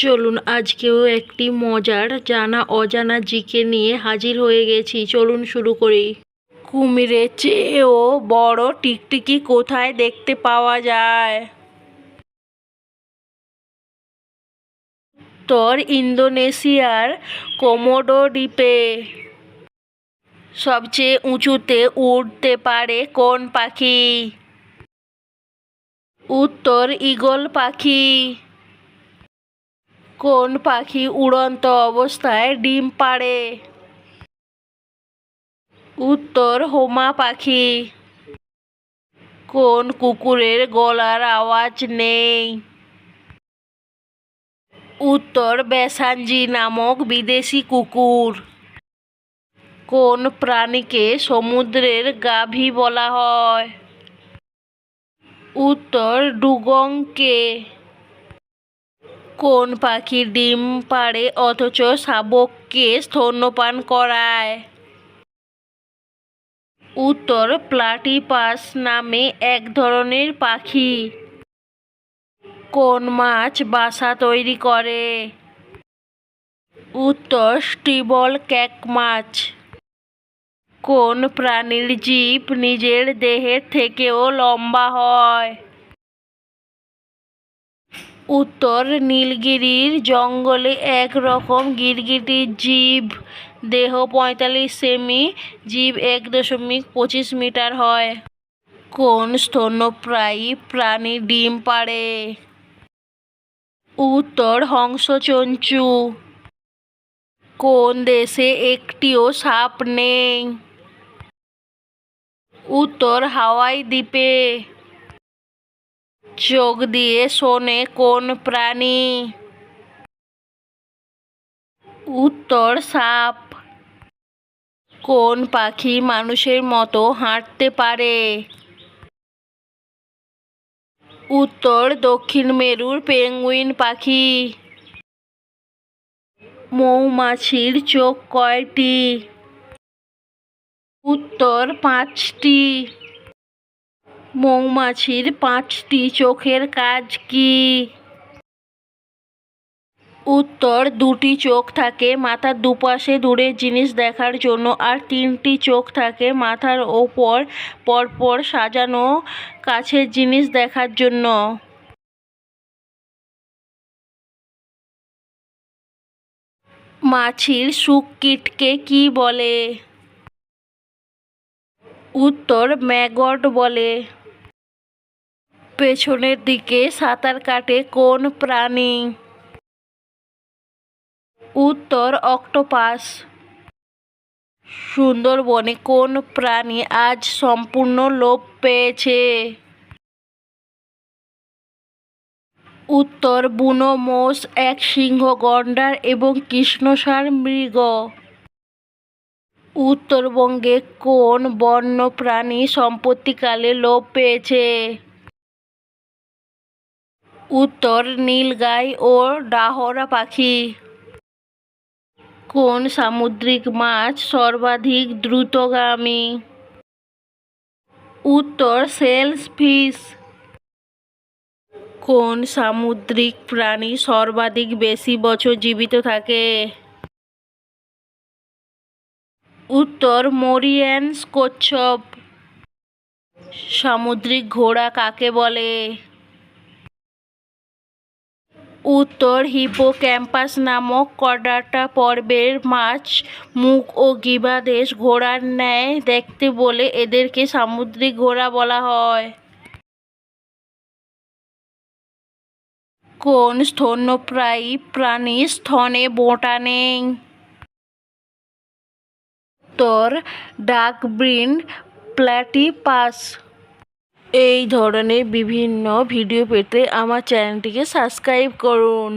চলুন, আজকেও একটি মজার জানা অজানা জিকে নিয়ে হাজির হয়ে গেছি। চলুন শুরু করি। কুমিরের চেয়েও বড় টিকটিকি কোথায় দেখতে পাওয়া যায়? উত্তর ইন্দোনেশিয়ার কোমোডো দ্বীপে সবচেয়ে উঁচুতে উঠতে পারে কোন পাখি? উত্তর ঈগল পাখি। কোন পাখি উড়ন্ত অবস্থায় ডিম পাড়ে? উত্তর, হোমা পাখি। কোন কুকুরের গলার আওয়াজ নেই? উত্তর বেসাঞ্জি নামক বিদেশি কুকুর। কোন প্রাণীকে সমুদ্রের গাভী বলা হয়? উত্তর, ডুগংকে। কোন পাখি ডিম পাড়ে অথচ শাবককে স্তন্যপান করায়? উত্তর, প্লাটিপাস নামে এক ধরনের পাখি। কোন মাছ বাসা তৈরি করে? উত্তর, স্টিবল ক্যাক মাছ। কোন প্রাণীর জীব নিজের দেহের থেকেও লম্বা হয়? উত্তর নীলগিরির জঙ্গলে এক রকম গিরগিটির জীব, দেহ পঁয়তাল্লিশ সেমি, জীব এক দশমিক পঁচিশ মিটার হয়। কোন স্তন্যপ্রায়ী প্রাণী ডিম পাড়ে? উত্তর হংসচঞ্চু। কোন দেশে একটিও সাপ নেই? উত্তর হাওয়াই দ্বীপে। চোখ দিয়ে শোনে কোন প্রাণী? উত্তর, সাপ। কোন পাখি মানুষের মতো হাঁটতে পারে? উত্তর, দক্ষিণ মেরুর পেঙ্গুইন পাখি। মৌমাছির চোখ কয়টি? উত্তর, পাঁচটি। মৌমাছির পাঁচটি চোখের কাজ কি? উত্তর, দুটি চোখ থাকে মাথার দুপাশে দূরের জিনিস দেখার জন্য আর তিনটি চোখ থাকে মাথার ওপর পরপর সাজানো কাছের জিনিস দেখার জন্য। মাছির সুককীটকে কি বলে? উত্তর, ম্যাগট বলে। পেছনের দিকে সাঁতার কাটে কোন প্রাণী? উত্তর, অক্টোপাস। সুন্দরবনে কোন প্রাণী আজ সম্পূর্ণ লোপ পেয়েছে? উত্তর, বুনো মোষ, এক সিংহ গন্ডার এবং কৃষ্ণসার মৃগ। উত্তরবঙ্গে কোন বন্য প্রাণী সম্প্রতিকালে লোপ পেয়েছে? উত্তর নীলগাই ও ডাহরা পাখি। কোন সামুদ্রিক মাছ সর্বাধিক দ্রুতগামী? উত্তর সেলস ফিশ। কোন সামুদ্রিক প্রাণী সর্বাধিক বেশি বছর জীবিত থাকে? উত্তর মরিয়ান্স কচ্ছপ। সামুদ্রিক ঘোড়া কাকে বলে? উত্তর হিপোক্যাম্পাস নামক কর্ডাটা পর্বের মাছ, মুখ ও গিবাদেশ ঘোড়ার ন্যায় দেখতে বলে এদেরকে সামুদ্রিক ঘোড়া বলা হয়। কোন স্তন্যপ্রায়ী প্রাণী স্তনে বোঁটা নেই? উত্তর, ডাকব্রিন, প্ল্যাটিপাস। এই ধরনের বিভিন্ন ভিডিও পেতে আমার চ্যানেলটিকে সাবস্ক্রাইব করুন।